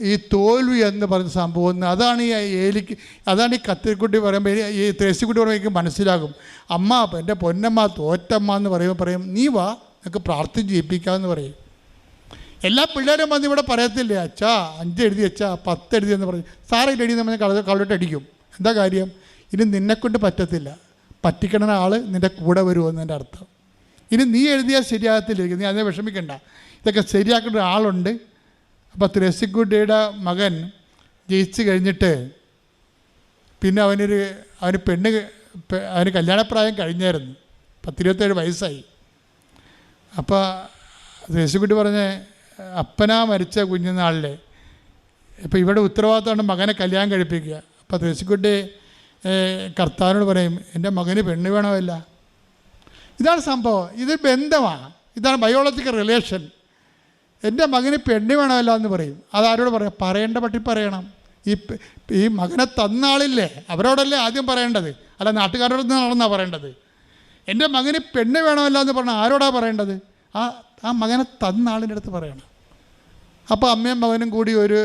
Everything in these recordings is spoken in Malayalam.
ഈ തോൽവി എന്ന് പറഞ്ഞ സംഭവം അതാണ് ഈ ഏലിക്ക് അതാണ് ഈ കത്തിരിക്കുട്ടി പറയുമ്പോൾ ഈ- ത്രേസിക്കുട്ടി പറയുമ്പോൾ എനിക്ക് മനസ്സിലാകും. അമ്മ എന്റെ പൊന്നമ്മ തോറ്റമ്മ എന്ന് പറയുമ്പോൾ പറയും നീ വാ നിനക്ക് പ്രാർത്ഥിച്ച് ജയിപ്പിക്കാമെന്ന് പറയും. എല്ലാ പിള്ളേരും വന്ന് ഇവിടെ പറയത്തില്ലേ അച്ഛാ അഞ്ച് എഴുതി അച്ഛാ പത്ത് എഴുതി എന്ന് പറയും. സാറേ എഴുതി നമ്മൾ കള കളവിട്ട് അടിക്കും. എന്താ കാര്യം? ഇനി നിന്നെക്കൊണ്ട് പറ്റത്തില്ല. പറ്റിക്കണ ആൾ നിന്റെ കൂടെ വരുമെന്നതിന്റെ അർത്ഥം. ഇനി നീ എഴുതിയാൽ ശരിയാകത്തില്ല. നീ അതിനെ വിഷമിക്കണ്ട. ഇതൊക്കെ ശരിയാക്കേണ്ട ഒരാളുണ്ട്. അപ്പോൾ ത്രേസിക്കുട്ടിയുടെ മകൻ ജയിച്ചു കഴിഞ്ഞിട്ട് പിന്നെ അവനൊരു അവന് പെണ്ണ് അവന് കല്യാണപ്രായം കഴിഞ്ഞായിരുന്നു. പത്തിരുപത്തേഴ് വയസ്സായി. അപ്പോൾ ത്രേസിക്കുട്ടി പറഞ്ഞ അപ്പനാ മരിച്ച കുഞ്ഞുനാളിൽ ഇപ്പോൾ ഇവിടെ ഉത്തരവാദിത്തമാണ് മകനെ കല്യാണം കഴിപ്പിക്കുക. അപ്പോൾ ത്രേസിക്കുട്ടി കർത്താവിനോട് പറയും എന്റെ മകന് പെണ്ണ് വേണമല്ല. ഇതാണ് സംഭവം. ഇത് ബന്ധമാണ് ഇതാണ് ബയോളജിക്കൽ റിലേഷൻ എന്റെ മകന് പെണ്ണ് വേണമല്ല എന്ന് പറയും. അതാരോട് പറയാം? പറയേണ്ട പട്ടി പറയണം. ഈ ഈ മകനെ തന്ന ആളില്ലേ? അവരോടല്ലേ ആദ്യം പറയേണ്ടത്? അല്ല നാട്ടുകാരോട് നടന്നാണ് പറയേണ്ടത്? എന്റെ മകന് പെണ്ണ് വേണമല്ല എന്ന് പറഞ്ഞാൽ ആരോടാ പറയേണ്ടത്? ആ ആ മകനെ തന്ന ആളിന്റെ അടുത്ത് പറയണം. അപ്പോൾ അമ്മയും മകനും കൂടി ഒരു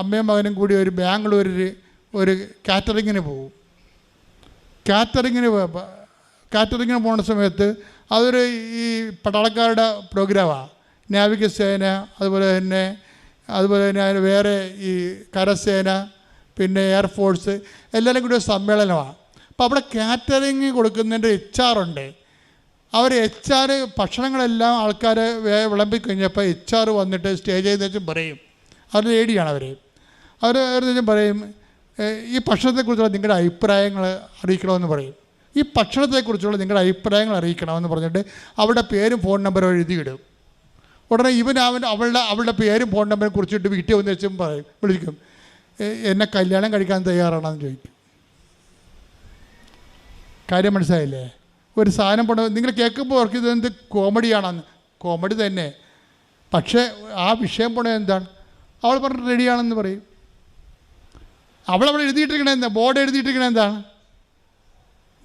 അമ്മയും മകനും കൂടി ഒരു ബാംഗ്ലൂരിൽ ഒരു കാറ്ററിങ്ങിന് പോകും കാറ്ററിങ്ങിന് കാറ്ററിങ്ങിന് പോകുന്ന സമയത്ത് അതൊരു ഈ പട്ടാളക്കാരുടെ പ്രോഗ്രാമാണ് നാവികസേന അതുപോലെ തന്നെ അതുപോലെ തന്നെ അതിന് വേറെ ഈ കരസേന പിന്നെ എയർഫോഴ്സ് എല്ലാവരും കൂടി ഒരു സമ്മേളനമാണ്. അപ്പോൾ അവിടെ കാറ്ററിങ് കൊടുക്കുന്നതിന്റെ എച്ച് ഉണ്ട്. അവർ എച്ച് ആർ ഭക്ഷണങ്ങളെല്ലാം ആൾക്കാർ വിളമ്പി കഴിഞ്ഞപ്പോൾ എച്ച് ആർ വന്നിട്ട് സ്റ്റേജിൽ വെച്ചും പറയും. അവർ ലേഡിയാണ് അവർ. അവർ എന്നുവെച്ചും പറയും ഈ ഭക്ഷണത്തെക്കുറിച്ചുള്ള നിങ്ങളുടെ അഭിപ്രായങ്ങൾ അറിയിക്കണമെന്ന് പറയും. ഈ ഭക്ഷണത്തെക്കുറിച്ചുള്ള നിങ്ങളുടെ അഭിപ്രായങ്ങൾ അറിയിക്കണമെന്ന് പറഞ്ഞിട്ട് അവിടെ പേരും ഫോൺ നമ്പറും എഴുതിയിടും. ഉടനെ ഇവൻ അവൻ അവളുടെ അവളുടെ പേരും ഫോൺ നമ്പറും കുറിച്ചിട്ട് വീട്ടിൽ വന്ന് വെച്ചും പറയും വിളിക്കും "ഏ, എന്നെ കല്യാണം കഴിക്കാൻ തയ്യാറാണെന്ന് ചോദിക്കും. കാര്യം മനസ്സിലായില്ലേ? ഒരു സാധനം പോണ നിങ്ങൾ കേൾക്കുമ്പോൾ അവർക്ക് ഇതെന്ത് കോമഡിയാണെന്ന്. കോമഡി തന്നെ. പക്ഷേ ആ വിഷയം പോണത് എന്താണ്? അവൾ പറഞ്ഞ് റെഡിയാണെന്ന് പറയും. അവൾ അവൾ എഴുതിയിട്ടിരിക്കണത് എന്താ? ബോർഡ് എഴുതിയിട്ടിരിക്കണേ എന്താണ്?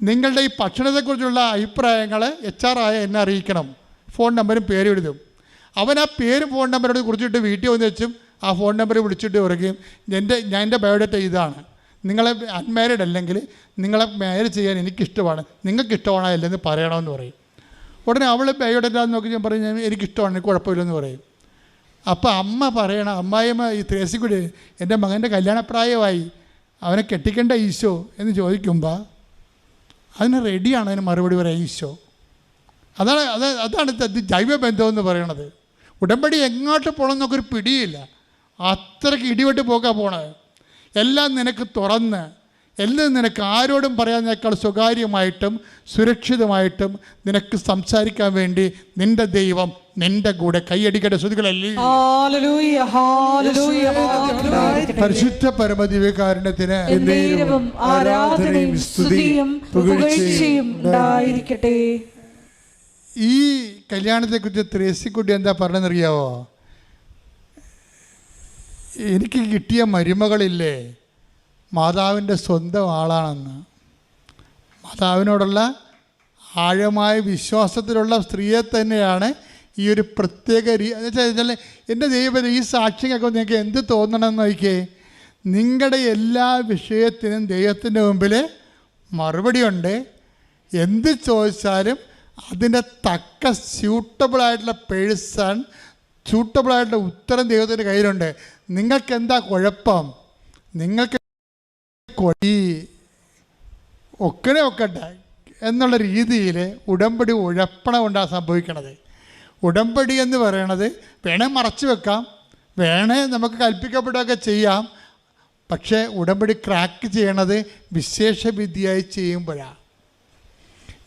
നിങ്ങളുടെ ഈ ഭക്ഷണത്തെക്കുറിച്ചുള്ള അഭിപ്രായങ്ങൾ എച്ച് ആർ ആയ എന്നെ അറിയിക്കണം. ഫോൺ നമ്പരും പേരും എഴുതും. അവൻ ആ പേര് ഫോൺ നമ്പറോട് കുറിച്ചിട്ട് വീട്ടിൽ വന്ന് വെച്ചും ആ ഫോൺ നമ്പർ വിളിച്ചിട്ട് പറയുകയും എന്റെ ഞാൻ എന്റെ ബയോഡേറ്റ ഇതാണ്. നിങ്ങളെ അൺമാരീഡ് അല്ലെങ്കിൽ നിങ്ങളെ മാരേജ് ചെയ്യാൻ എനിക്കിഷ്ടമാണ്. നിങ്ങൾക്ക് ഇഷ്ടമാണോ അല്ലെന്ന് പറയണമെന്ന് പറയും. ഉടനെ അവൾ ബയോഡേറ്റ നോക്കി ഞാൻ പറയും "ഞാൻ- എനിക്കിഷ്ടമാണ് എനിക്ക് കുഴപ്പമില്ലെന്ന് പറയും. അപ്പോൾ അമ്മ പറയണം അമ്മായിമ്മ ഈ ത്രേസിക്കുടി എന്റെ മകന്റെ കല്യാണപ്രായമായി. അവനെ കെട്ടിക്കേണ്ട ഈശോ? എന്ന് ചോദിക്കുമ്പോൾ അതിന് റെഡിയാണ് അതിന് മറുപടി പറയാൻ ഈശോ. അതാണ് അത് അതാണ് ജൈവ ബന്ധം എന്ന് പറയണത്. ഉടമ്പടി എങ്ങോട്ട് പോകണം എന്നൊക്കെ ഒരു പിടിയില്ല. അത്രയ്ക്ക് ഇടിവെട്ട് പോക്കാ പോണത്. എല്ലാം നിനക്ക് തുറന്ന് എല്ലാം നിനക്ക് ആരോടും പറയാതിനേക്കാൾ സ്വകാര്യമായിട്ടും സുരക്ഷിതമായിട്ടും നിനക്ക് സംസാരിക്കാൻ വേണ്ടി നിന്റെ ദൈവം നിന്റെ കൂടെ കൈയടിക്കേണ്ട ശ്രുതികളല്ലേ? പരിശുദ്ധ പരമദിവ്യകാരുണ്യത്തിന് ആരാധനയും സ്തുതിയും പുകഴ്ചയും ഉണ്ടായിരിക്കട്ടെ. ഈ കല്യാണത്തെക്കുറിച്ച് ത്രേസിക്കുട്ടി എന്താ പറഞ്ഞെന്നറിയാവോ? എനിക്ക് കിട്ടിയ മരുമകളില്ലേ? മാതാവിന്റെ സ്വന്തം ആളാണെന്ന്. മാതാവിനോടുള്ള ആഴമായ വിശ്വാസത്തിലുള്ള സ്ത്രീയെ തന്നെയാണ് ഈ ഒരു പ്രത്യേക രീ എന്ന് വെച്ചാൽ എന്റെ ദൈവം ഈ സാക്ഷ്യങ്ങൾക്ക് നിങ്ങൾക്ക് എന്ത് തോന്നണമെന്ന് നോക്കിയേ? നിങ്ങളുടെ എല്ലാ വിഷയത്തിനും ദൈവത്തിന്റെ മുമ്പിൽ മറുപടിയുണ്ട്. എന്ത് ചോദിച്ചാലും അതിന്റെ തക്ക സ്യൂട്ടബിളായിട്ടുള്ള പേഴ്സൺ സ്യൂട്ടബിളായിട്ടുള്ള ഉത്തരം ദൈവത്തിന്റെ കയ്യിലുണ്ട്. നിങ്ങൾക്ക് എന്താ കുഴപ്പം? നിങ്ങൾക്ക് കൊടി ഒക്കനെ ഒക്കട്ടെ എന്നുള്ള രീതിയിൽ ഉടമ്പടി ഉഴപ്പണം കൊണ്ടാണ് സംഭവിക്കണത്. ഉടമ്പടി എന്ന് പറയണത് വേണേ മറച്ചു വെക്കാം വേണേ നമുക്ക് കൽപ്പിക്കപ്പെടുകയൊക്കെ ചെയ്യാം പക്ഷേ ഉടമ്പടി ക്രാക്ക് ചെയ്യണത് വിശേഷവിദ്യയായി ചെയ്യുമ്പോഴാണ്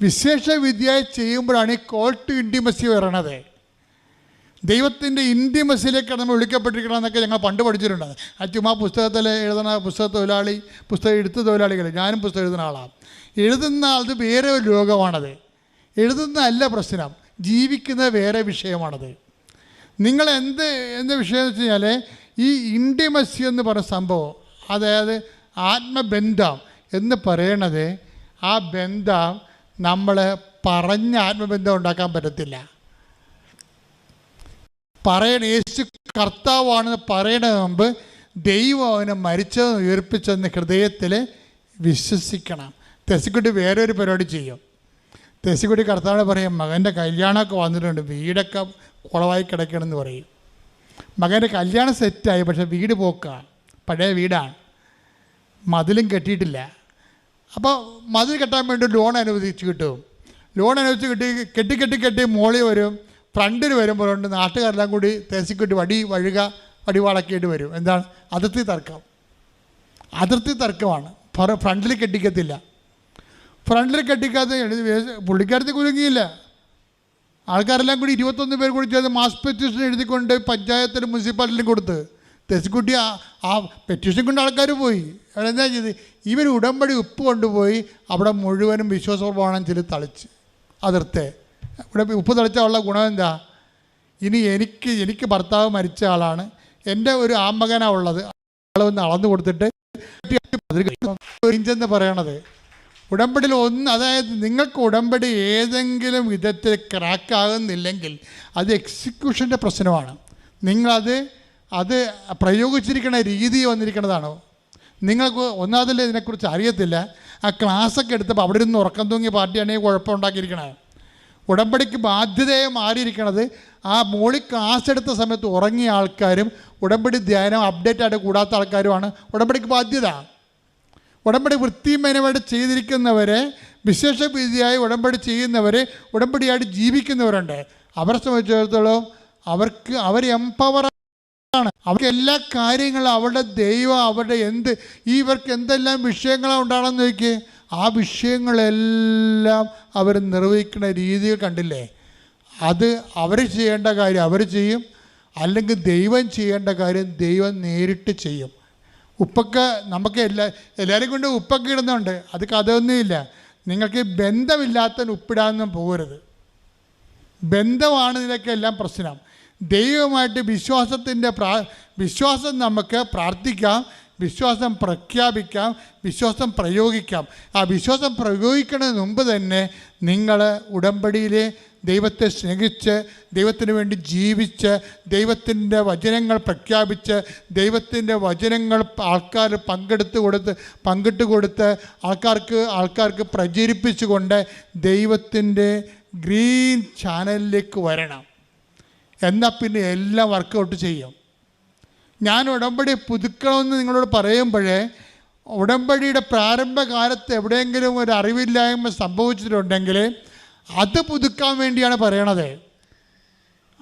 വിശേഷവിദ്യയായി ചെയ്യുമ്പോഴാണ് ഈ കോൾ ടു ഇന്റിമസി വരണത്. ദൈവത്തിന്റെ ഇന്റിമസിയിലേക്കാണ് നമ്മൾ വിളിക്കപ്പെട്ടിരിക്കണം എന്നൊക്കെ ഞങ്ങൾ പണ്ട് പഠിച്ചിട്ടുണ്ട്. ആ ചുമ്മാ പുസ്തകത്തിൽ എഴുതുന്ന പുസ്തക തൊഴിലാളി പുസ്തകം എഴുത്ത് തൊഴിലാളികൾ ഞാനും പുസ്തകം എഴുതുന്ന ആളാണ്. എഴുതുന്ന ആളത് വേറെ ഒരു ലോകമാണത്. എഴുതുന്ന അല്ല പ്രശ്നം ജീവിക്കുന്ന വേറെ വിഷയമാണത്. നിങ്ങൾ എന്ത് എന്ത് വിഷയം എന്ന് വെച്ച് കഴിഞ്ഞാൽ ഈ ഇന്റിമസി എന്ന് പറയുന്ന സംഭവം അതായത് ആത്മബന്ധം എന്ന് പറയണത് ആ ബന്ധം നമ്മൾ പറഞ്ഞ് ആത്മബന്ധം ഉണ്ടാക്കാൻ പറ്റത്തില്ല. പറയണ യേശു കർത്താവാണെന്ന് പറയണ മുമ്പ് ദൈവം അവനെ മരിച്ചതെന്ന് ഉയർപ്പിച്ചതെന്ന് ഹൃദയത്തിൽ വിശ്വസിക്കണം. തെസിക്കുട്ടി വേറെ ഒരു പരിപാടി ചെയ്യും. തെസിക്കുട്ടി കർത്താവിനെ പറയും മകന്റെ കല്യാണമൊക്കെ വന്നിട്ടുണ്ട് വീടൊക്കെ കുളവായി കിടക്കണമെന്ന് പറയും. മകന്റെ കല്യാണം സെറ്റായി പക്ഷേ വീട് പോക്കാണ് പഴയ വീടാണ്. മതിലും കെട്ടിയിട്ടില്ല. അപ്പോൾ മതിൽ കെട്ടാൻ വേണ്ടി ലോൺ അനുവദിച്ച് കിട്ടും. ലോൺ അനുവദിച്ച് കിട്ടി കെട്ടി കെട്ടി കെട്ടി മോളിൽ വരും. ഫ്രണ്ടിൽ വരുമ്പോഴുണ്ട് നാട്ടുകാരെല്ലാം കൂടി തേച്ചിക്കെട്ടി വടി വഴുക വടി വളക്കേണ്ടി വരും. എന്താണ്? അതിർത്തി തർക്കം. അതിർത്തി തർക്കമാണ്. ഫ്ര- ഫ്രണ്ടിൽ കെട്ടിക്കത്തില്ല. ഫ്രണ്ടിൽ കെട്ടിക്കാത്ത പുള്ളിക്കാരത്തിൽ കുരുങ്ങിയില്ല ആൾക്കാരെല്ലാം കൂടി ഇരുപത്തൊന്ന് പേർ കൂടി ചേർന്ന് മാസ് പെറ്റീഷൻ എഴുതിക്കൊണ്ട് പഞ്ചായത്തിലും മുനിസിപ്പാലിറ്റിയിലും കൊടുത്ത്. തെസിക്കുട്ടി ആ ആ പെറ്റീഷൻ കൊണ്ട് ആൾക്കാർ പോയി. എന്താ ചെയ്ത് ഇവർ ഉടമ്പടി ഉപ്പ് കൊണ്ടുപോയി അവിടെ മുഴുവനും വിശ്വാസപ്രമാണം ചെല്ലി തളിച്ച് അതിർത്തെ. ഇവിടെ ഉപ്പ് തളിച്ച ഉള്ള ഗുണം എന്താ? ഇനി എനിക്ക് എനിക്ക് ഭർത്താവ് മരിച്ച ആളാണ്. എന്റെ ഒരു ആമ്മകനാണ് ഉള്ളത്. ആളൊന്ന് അളന്നു കൊടുത്തിട്ട് ഇഞ്ചെന്ന് പറയണത്. ഉടമ്പടിയിൽ ഒന്ന് അതായത് നിങ്ങൾക്ക് ഉടമ്പടി ഏതെങ്കിലും വിധത്തിൽ ക്രാക്ക് ആകുന്നില്ലെങ്കിൽ അത് എക്സിക്യൂഷന്റെ പ്രശ്നമാണ്. നിങ്ങളത് അത് പ്രയോഗിച്ചിരിക്കുന്ന രീതി വന്നിരിക്കുന്നതാണോ നിങ്ങൾക്ക് ഒന്നാമതല്ലേ ഇതിനെക്കുറിച്ച് അറിയത്തില്ല. ആ ക്ലാസ്സൊക്കെ എടുത്തപ്പോൾ അവിടെ ഇരുന്ന് ഉറക്കം തൂങ്ങിയ പാർട്ടിയാണെങ്കിൽ കുഴപ്പമുണ്ടാക്കിയിരിക്കണേ. ഉടമ്പടിക്ക് ബാധ്യതയെ മാറിയിരിക്കണത് ആ മോളി ക്ലാസ് എടുത്ത സമയത്ത് ഉറങ്ങിയ ആൾക്കാരും ഉടമ്പടി ധ്യാനം അപ്ഡേറ്റ് ആയിട്ട് കൂടാത്ത ആൾക്കാരുമാണ്. ഉടമ്പടിക്ക് ബാധ്യത. ഉടമ്പടി വൃത്തിയും മേനമായിട്ട് ചെയ്തിരിക്കുന്നവരെ വിശേഷ വിധിയായി ഉടമ്പടി ചെയ്യുന്നവരെ ഉടമ്പടിയായിട്ട് ജീവിക്കുന്നവരുണ്ട്. അവരെ സംബന്ധിച്ചിടത്തോളം അവർക്ക് അവർ എംപവർ ആണ്. അവർക്ക് എല്ലാ കാര്യങ്ങളും അവരുടെ ദൈവം അവരുടെ എന്ത് ഇവർക്ക് എന്തെല്ലാം വിഷയങ്ങളാണ് ഉണ്ടാണെന്ന് നോക്കി ആ വിഷയങ്ങളെല്ലാം അവർ നിർവഹിക്കുന്ന രീതികൾ കണ്ടില്ലേ? അത് അവർ ചെയ്യേണ്ട കാര്യം അവർ ചെയ്യും. അല്ലെങ്കിൽ ദൈവം ചെയ്യേണ്ട കാര്യം ദൈവം നേരിട്ട് ചെയ്യും. ഉപ്പൊക്കെ നമുക്ക് എല്ലാ എല്ലാവരും കൊണ്ട് ഉപ്പൊക്കെ ഇടുന്നുണ്ട്. അത് കഥയൊന്നുമില്ല. നിങ്ങൾക്ക് ബന്ധമില്ലാത്തതിന് ഉപ്പിടാനൊന്നും പോകരുത്. ബന്ധമാണ് ഇതിനൊക്കെ എല്ലാം പ്രശ്നം. ദൈവമായിട്ട് വിശ്വാസത്തിന്റെ പ്രാ വിശ്വാസം നമുക്ക് പ്രാർത്ഥിക്കാം വിശ്വാസം പ്രഖ്യാപിക്കാം വിശ്വാസം പ്രയോഗിക്കാം. ആ വിശ്വാസം പ്രയോഗിക്കുന്നതിന് മുമ്പ് തന്നെ നിങ്ങൾ ഉടമ്പടിയിലെ ദൈവത്തെ സ്നേഹിച്ച് ദൈവത്തിന് വേണ്ടി ജീവിച്ച് ദൈവത്തിന്റെ വചനങ്ങൾ പ്രഖ്യാപിച്ച് ദൈവത്തിന്റെ വചനങ്ങൾ ആൾക്കാർ പങ്കെടുത്ത് കൊടുത്ത് പങ്കിട്ട് കൊടുത്ത് ആൾക്കാർക്ക് ആൾക്കാർക്ക് പ്രചരിപ്പിച്ചുകൊണ്ട് ദൈവത്തിന്റെ ഗ്രീൻ ചാനലിലേക്ക് വരണം. എന്നാൽ പിന്നെ എല്ലാം വർക്കൗട്ട് ചെയ്യും. ഞാൻ ഉടമ്പടി പുതുക്കണമെന്ന് നിങ്ങളോട് പറയുമ്പോഴേ ഉടമ്പടിയുടെ പ്രാരംഭകാലത്ത് എവിടെയെങ്കിലും ഒരു അറിവില്ലായ്മ സംഭവിച്ചിട്ടുണ്ടെങ്കിൽ അത് പുതുക്കാൻ വേണ്ടിയാണ് പറയണത്.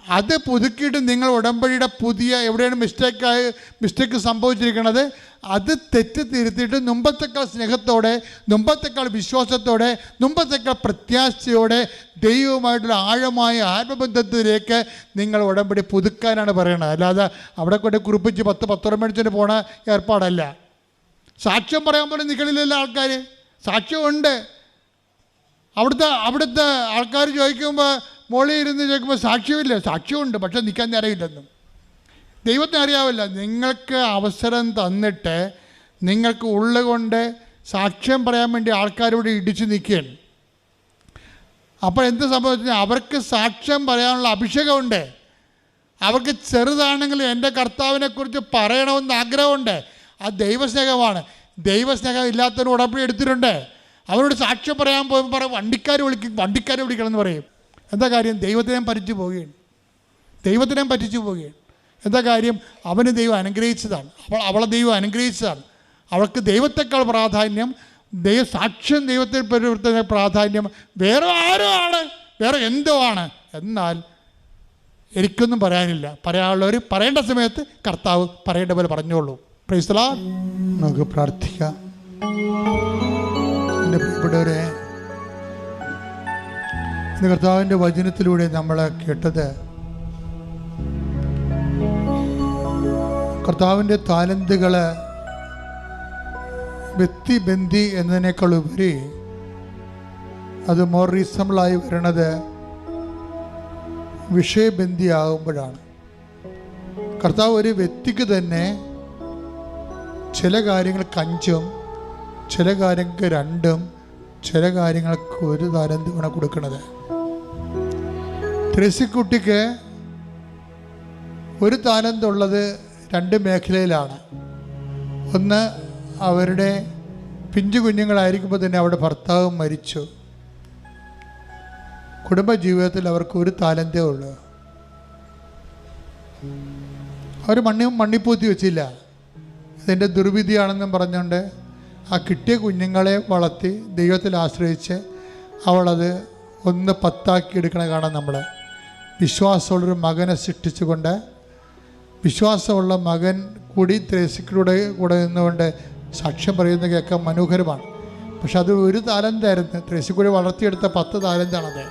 അത് പുതുക്കിയിട്ട് നിങ്ങൾ ഉടമ്പടിയുടെ പുതിയ എവിടെയാണ് മിസ്റ്റേക്കായി മിസ്റ്റേക്ക് സംഭവിച്ചിരിക്കുന്നത് അത് തെറ്റ് തിരുത്തിയിട്ട് മുമ്പത്തേക്കാൾ സ്നേഹത്തോടെ മുമ്പത്തേക്കാൾ വിശ്വാസത്തോടെ മുമ്പത്തേക്കാൾ പ്രത്യാശയോടെ ദൈവവുമായിട്ടുള്ള ആഴമായ ആത്മബന്ധത്തിലേക്ക് നിങ്ങൾ ഉടമ്പടി പുതുക്കാനാണ് പറയുന്നത് അല്ലാതെ അവിടെ കൊണ്ട് കുറിപ്പിച്ച് പത്ത് പത്തോളം മേടിച്ചിട്ട് പോണ ഏർപ്പാടല്ല. സാക്ഷ്യം പറയാൻ പോലും നിൽക്കണില്ലല്ലോ ആൾക്കാർ സാക്ഷ്യമുണ്ട് അവിടുത്തെ അവിടുത്തെ ആൾക്കാർ ചോദിക്കുമ്പോൾ മോളിൽ ഇരുന്ന് ചോദിക്കുമ്പോൾ സാക്ഷ്യമില്ല. സാക്ഷ്യമുണ്ട് പക്ഷെ നിൽക്കാൻ നേരമില്ലെന്നും. ദൈവത്തിന് അറിയാവില്ല നിങ്ങൾക്ക് അവസരം തന്നിട്ട് നിങ്ങൾക്ക് ഉള്ളുകൊണ്ട് സാക്ഷ്യം പറയാൻ വേണ്ടി ആൾക്കാരോട് ഇടിച്ച് നിൽക്കുകയാണ്. അപ്പോൾ എന്ത് സംഭവിച്ചു? അവർക്ക് സാക്ഷ്യം പറയാനുള്ള അഭിഷേകമുണ്ട്. അവർക്ക് ചെറുതാണെങ്കിലും എന്റെ കർത്താവിനെക്കുറിച്ച് പറയണമെന്ന് ആഗ്രഹമുണ്ട്. ആ ദൈവസ്നേഹമാണ്. ദൈവസ്നേഹം ഇല്ലാത്തവർ ഉടമ്പടി എടുത്തിട്ടുണ്ട്. അവരോട് സാക്ഷ്യം പറയാൻ പോകുമ്പോൾ പറയും വണ്ടിക്കാർ വിളിക്കും വണ്ടിക്കാരെ വിളിക്കണം എന്ന് പറയും. എന്താ കാര്യം? ദൈവത്തിനെ പറ്റിച്ചു പോവുകയാണ്. ദൈവത്തിനെ പറ്റിച്ചു പോവുകയാണ്. എന്താ കാര്യം? അവന് ദൈവം അനുഗ്രഹിച്ചതാണ്. അവൾ അവളെ ദൈവം അനുഗ്രഹിച്ചതാണ്. അവൾക്ക് ദൈവത്തെക്കാൾ പ്രാധാന്യം ദൈവ സാക്ഷ്യം ദൈവത്തിൽ പരിവർത്തന പ്രാധാന്യം വേറെ ആരോ ആണ് വേറെ എന്തോ ആണ്. എന്നാൽ എനിക്കൊന്നും പറയാനില്ല. പറയാനുള്ളവർ പറയേണ്ട സമയത്ത് കർത്താവ് പറയേണ്ട പോലെ പറഞ്ഞോളൂ. പ്രൈസ്ലാ നമുക്ക് പ്രാർത്ഥിക്കാം. ഇന്ന് കർത്താവിന്റെ വചനത്തിലൂടെ നമ്മൾ കേട്ടത് കർത്താവിന്റെ താലന്തുകൾ വ്യക്തിബന്ധി എന്നതിനേക്കാൾ ഉപരി അത് മോർ റീസണബിളായി വരണത് വിഷയബന്ധിയാകുമ്പോഴാണ്. കർത്താവ് ഒരു വ്യക്തിക്ക് തന്നെ ചില കാര്യങ്ങൾക്ക് അഞ്ചും ചില കാര്യങ്ങൾക്ക് രണ്ടും ചില കാര്യങ്ങൾക്ക് ഒരു താലന്തുമാണ് കൊടുക്കുന്നത്. ത്രസിക്കുട്ടിക്ക് ഒരു താലന്തുള്ളത് രണ്ട് മേഖലയിലാണ്. ഒന്ന് അവരുടെ പിഞ്ചു കുഞ്ഞുങ്ങളായിരിക്കുമ്പോൾ തന്നെ അവരുടെ ഭർത്താവ് മരിച്ചു. കുടുംബജീവിതത്തിൽ അവർക്ക് ഒരു താലന്തേ ഉള്ളൂ. അവർ മണ്ണി മണ്ണിപ്പൂത്തി വെച്ചില്ല. ഇതിന്റെ ദുർവിധിയാണെന്നും പറഞ്ഞുകൊണ്ട് ആ കിട്ടിയ കുഞ്ഞുങ്ങളെ വളർത്തി ദൈവത്തിൽ ആശ്രയിച്ച് അവളത് ഒന്ന് പത്താക്കി എടുക്കണ കാണാം നമ്മൾ വിശ്വാസമുള്ളൊരു മകനെ സൃഷ്ടിച്ചുകൊണ്ട് വിശ്വാസമുള്ള മകൻ കൂടി ത്രേസിക്കൂടെ കൂടെ നിന്നുകൊണ്ട് സാക്ഷ്യം പറയുന്ന കേൾക്കാൻ മനോഹരമാണ്. പക്ഷെ അത് ഒരു താലന്തായിരുന്നു. ത്രേസിക്കൂടി വളർത്തിയെടുത്ത പത്ത് താലന്താണത്.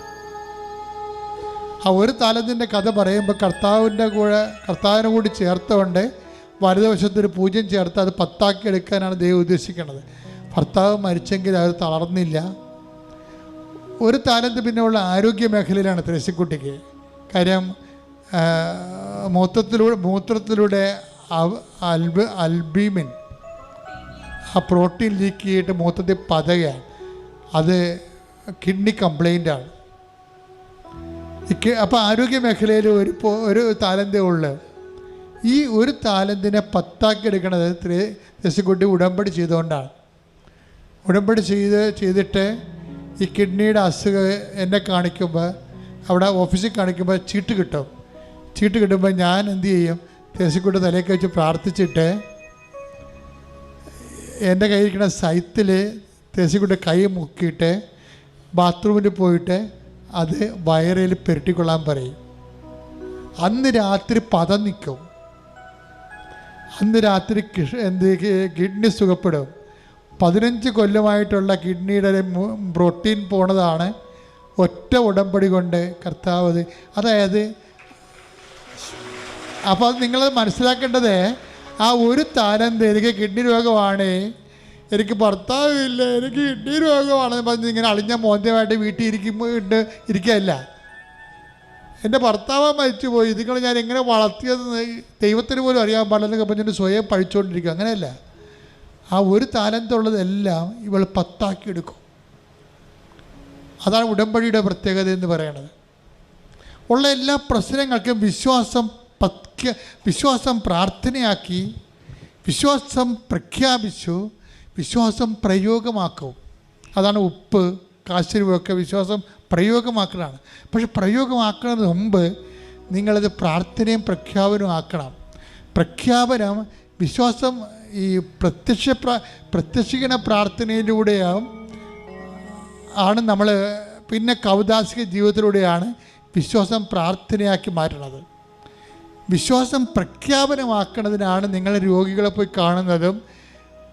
ആ ഒരു താലത്തിന്റെ കഥ പറയുമ്പോൾ കർത്താവിന്റെ കൂടെ കർത്താവിനെ കൂടി ചേർത്തുകൊണ്ട് വലതുവശത്തൊരു പൂജ്യം ചേർത്ത് അത് പത്താക്കി എടുക്കാനാണ് ദൈവം ഉദ്ദേശിക്കുന്നത്. ഭർത്താവ് മരിച്ചെങ്കിൽ അവർ തളർന്നില്ല. ഒരു താലന്ത് പിന്നെയുള്ള ആരോഗ്യ മേഖലയിലാണ് ത്രേസിക്കുട്ടിക്ക് കാര്യം മൂത്രത്തിലൂടെ മൂത്രത്തിലൂടെ അൽബ് അൽബീമിൻ ആ പ്രോട്ടീൻ ലീക്ക് ചെയ്തിട്ട് മൂത്രത്തിൽ പതയാണ് അത് കിഡ്നി കംപ്ലൈന്റ് ആണ്. അപ്പോൾ ആരോഗ്യ മേഖലയിൽ ഒരു ഒരു താലന്തേ ഉള്ളു. ഈ ഒരു താലന്തിനെ പത്താക്കി എടുക്കണത് ത്രേസിക്കുട്ടി ഉടമ്പടി ചെയ്തുകൊണ്ടാണ്. ഉടമ്പടി ചെയ്ത് ചെയ്തിട്ട് ഈ കിഡ്നിയുടെ അസുഖം എന്നെ കാണിക്കുമ്പോൾ അവിടെ ഓഫീസിൽ കാണിക്കുമ്പോൾ ചീട്ട് കിട്ടും. ചീട്ട് കിട്ടുമ്പോൾ ഞാൻ എന്തു ചെയ്യും? തേശിക്കൂട്ട് തലയൊക്കെ വെച്ച് പ്രാർത്ഥിച്ചിട്ട് എന്റെ കയ്യിരിക്കുന്ന സൈത്തിൽ തേശിക്കൂട്ട് കൈ മുക്കിയിട്ട് ബാത്റൂമിൽ പോയിട്ട് അത് വയറിൽ പെരട്ടിക്കൊള്ളാൻ പറയും. അന്ന് രാത്രി പദം നിൽക്കും. അന്ന് രാത്രി എന്ത് കിഡ്നി സുഖപ്പെടും. പതിനഞ്ച് കൊല്ലമായിട്ടുള്ള കിഡ്നിയുടെ പ്രോട്ടീൻ പോണതാണ് ഒറ്റ ഉടമ്പടി കൊണ്ട് കർത്താവ് അതായത് അപ്പോൾ അത് നിങ്ങൾ മനസ്സിലാക്കേണ്ടത് ആ ഒരു താരന്ത് എനിക്ക് കിഡ്നി രോഗമാണ് എനിക്ക് ഭർത്താവില്ല എനിക്ക് കിഡ്നി രോഗമാണെന്ന് പറഞ്ഞ് ഇങ്ങനെ അളിഞ്ഞ മോന്തമായിട്ട് വീട്ടിൽ ഇരിക്കുമ്പോൾ ഉണ്ട് ഇരിക്കുകയല്ല. എന്റെ ഭർത്താവ് മരിച്ചു പോയി ഇതുങ്ങൾ ഞാൻ എങ്ങനെ വളർത്തിയതെന്ന് ദൈവത്തിന് പോലും അറിയാൻ പാടില്ലെന്നൊക്കെ പറഞ്ഞിട്ട് സ്വയം പഴിച്ചുകൊണ്ടിരിക്കും അങ്ങനെയല്ല. ആ ഒരു താലന്തുള്ളതെല്ലാം ഇവൾ പത്താക്കി എടുക്കും അതാണ് ഉടമ്പടിയുടെ പ്രത്യേകത എന്ന് പറയുന്നത് ഉള്ള എല്ലാ പ്രശ്നങ്ങൾക്കും വിശ്വാസം പത്യ വിശ്വാസം പ്രാർത്ഥനയാക്കി വിശ്വാസം പ്രഖ്യാപിച്ചു വിശ്വാസം പ്രയോഗമാക്കും. അതാണ് ഉപ്പ് കാശരുവൊക്കെ വിശ്വാസം പ്രയോഗമാക്കലാണ്. പക്ഷെ പ്രയോഗമാക്കുന്നതിന് മുമ്പ് നിങ്ങളത് പ്രാർത്ഥനയും പ്രഖ്യാപനവും ആക്കണം. പ്രഖ്യാപനം വിശ്വാസം ഈ പ്രത്യക്ഷ പ്ര പ്രത്യക്ഷിക്കുന്ന പ്രാർത്ഥനയിലൂടെയാവും ആണ് നമ്മൾ പിന്നെ കൗദാസിക ജീവിതത്തിലൂടെയാണ് വിശ്വാസം പ്രാർത്ഥനയാക്കി മാറ്റുന്നത്. വിശ്വാസം പ്രഖ്യാപനമാക്കുന്നതിനാണ് നിങ്ങൾ രോഗികളെ പോയി കാണുന്നതും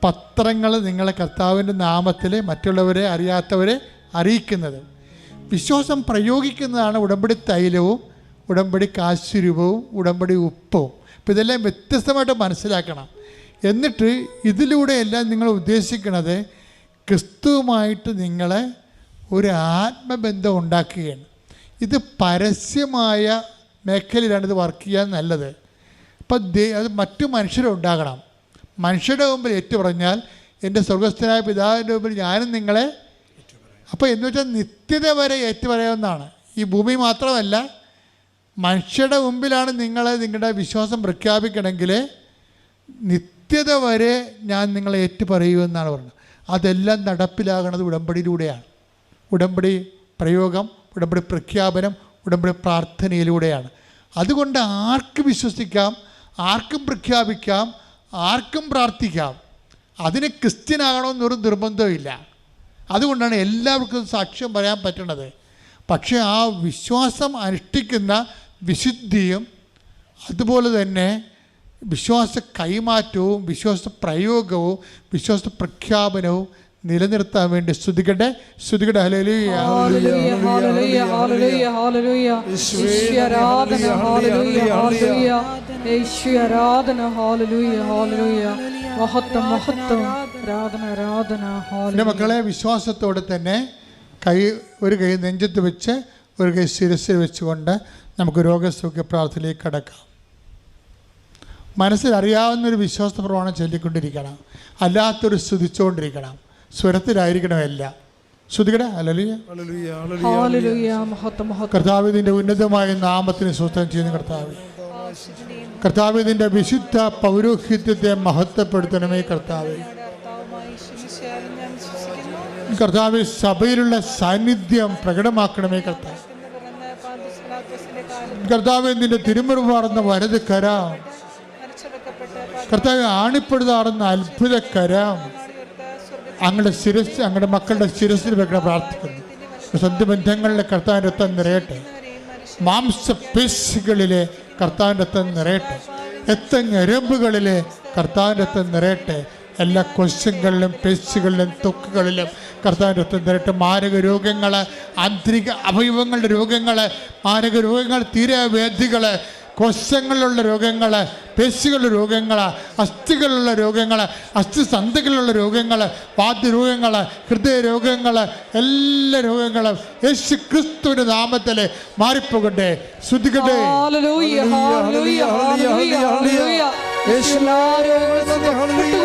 പത്രങ്ങൾ നിങ്ങളെ കർത്താവിന്റെ നാമത്തിൽ മറ്റുള്ളവരെ അറിയാത്തവരെ അറിയിക്കുന്നതും. വിശ്വാസം പ്രയോഗിക്കുന്നതാണ് ഉടമ്പടി തൈലവും ഉടമ്പടി കാശുരൂപവും ഉടമ്പടി ഉപ്പവും അപ്പോൾ ഇതെല്ലാം വ്യത്യസ്തമായിട്ട് മനസ്സിലാക്കണം. എന്നിട്ട് ഇതിലൂടെയെല്ലാം നിങ്ങൾ ഉദ്ദേശിക്കുന്നത് ക്രിസ്തുവുമായിട്ട് നിങ്ങളെ ഒരു ആത്മബന്ധം ഉണ്ടാക്കുകയാണ്. ഇത് പരസ്യമായ മേഖലയിലാണ് ഇത് വർക്ക് ചെയ്യാൻ നല്ലത്. അപ്പം അത് മറ്റു മനുഷ്യരുണ്ടാകണം മനുഷ്യരുടെ മുമ്പിൽ ഏറ്റു പറഞ്ഞാൽ എന്റെ സ്വർഗസ്ഥനായ പിതാവിന്റെ മുമ്പിൽ ഞാനും നിങ്ങളെ അപ്പോൾ എന്ന് വെച്ചാൽ നിത്യത വരെ ഏറ്റു ഏറ്റുപറയാവുന്നതാണ്. ഈ ഭൂമി മാത്രമല്ല മനുഷ്യരുടെ മുമ്പിലാണ് നിങ്ങളെ നിങ്ങളുടെ വിശ്വാസം പ്രഖ്യാപിക്കണമെങ്കിൽ നിത്യത വരെ ഞാൻ നിങ്ങളെ ഏറ്റു പറയൂ എന്നാണ് പറയുന്നത് അതെല്ലാം നടപ്പിലാകുന്നത് ഉടമ്പടിയിലൂടെയാണ്. ഉടമ്പടി പ്രയോഗം ഉടമ്പടി പ്രഖ്യാപനം ഉടമ്പടി പ്രാർത്ഥനയിലൂടെയാണ്. അതുകൊണ്ട് ആർക്ക് വിശ്വസിക്കാം ആർക്കും പ്രഖ്യാപിക്കാം ആർക്കും പ്രാർത്ഥിക്കാം. അതിന് ക്രിസ്ത്യനാകണമെന്നൊരു നിർബന്ധമില്ല അതുകൊണ്ടാണ് എല്ലാവർക്കും സാക്ഷ്യം പറയാൻ പറ്റുന്നത് പക്ഷേ ആ വിശ്വാസം അനുഷ്ഠിക്കുന്ന വിശുദ്ധിയും അതുപോലെ തന്നെ വിശ്വാസ കൈമാറ്റവും വിശ്വാസ പ്രയോഗവും വിശ്വാസ പ്രഖ്യാപനവും നിലനിർത്താൻ വേണ്ടി സ്തുതിക്കട്ടെ. സ്തുതിക്കട്ടെ. Hallelujah. Hallelujah hallelujah. Hallelujah hallelujah ആരാധന, ഹല്ലേലൂയ hallelujah. യേശുവേ ആരാധന. മഹത്വം മഹത്വം. ആരാധന. മക്കളെ വിശ്വാസത്തോടെ തന്നെ കൈ ഒരു കൈ നെഞ്ചത്ത് വെച്ച് ഒരു കൈ ശിരസിൽ വെച്ചുകൊണ്ട് നമുക്ക് രോഗസൗഖ്യ പ്രാർത്ഥനയിലേക്ക് കടക്കാം. മനസ്സിലറിയാവുന്നൊരു വിശ്വാസ പ്രമാണം ചൊല്ലിക്കൊണ്ടിരിക്കണം. അല്ലാത്തൊരു സ്തുതിച്ചുകൊണ്ടിരിക്കണം സ്വരത്തിലായിരിക്കണം എല്ലാം ശ്രുതികടെ ഉന്നതമായ നാമത്തിന് സ്വസ്ഥം ചെയ്യുന്ന കർത്താവ്. കർത്താവ് നിന്റെ വിശുദ്ധ പൗരോഹിത്യത്തെ മഹത്വപ്പെടുത്തണമേ കർത്താവ്. കർത്താവുമായി ക്ഷമിച്ചാലും ഞാൻ വിശ്വസിക്കുന്നു കർത്താവ് സഭയിലുള്ള സാന്നിധ്യം പ്രകടമാക്കണമേ കർത്താവ്. കർത്താവ് നിന്റെ തിരുമുറുമാറുന്ന വലത് കരാം കർത്താവ് ആണിപ്പെടുതാറുന്ന അത്ഭുത കരാം അങ്ങയുടെ ശിരസ് അങ്ങയുടെ മക്കളുടെ ശിരസ്സിൽ വെക്കണം പ്രാർത്ഥിക്കുന്നു. സ്വന്തം ബന്ധങ്ങളിലെ കർത്താവിന്റെ രക്തം നിറയട്ടെ. മാംസപേശികളിലെ കർത്താവിന്റെ രക്തം നിറയട്ടെ. രക്തഞ്ഞരമ്പുകളിലെ കർത്താവിന്റെ രക്തം നിറയട്ടെ. എല്ലാ കൊശങ്ങളിലും പേശികളിലും തൊക്കുകളിലും കർത്താവിന്റെ രക്തം നിറയട്ടെ. മാരക രോഗങ്ങൾ ആന്തരിക അവയവങ്ങളുടെ രോഗങ്ങൾ മാരക രോഗങ്ങൾ തീരവേദികൾ കോശങ്ങളിലുള്ള രോഗങ്ങൾ പേശികളുടെ രോഗങ്ങൾ അസ്ഥികളുള്ള രോഗങ്ങൾ അസ്ഥിസന്ധികളിലുള്ള രോഗങ്ങൾ വാദ്യരോഗങ്ങൾ ഹൃദയ രോഗങ്ങൾ എല്ലാ രോഗങ്ങളും യേശു ക്രിസ്തുവിന്റെ നാമത്തിൽ മാറിപ്പോകട്ടെ എല്ലാ രോഗങ്ങളും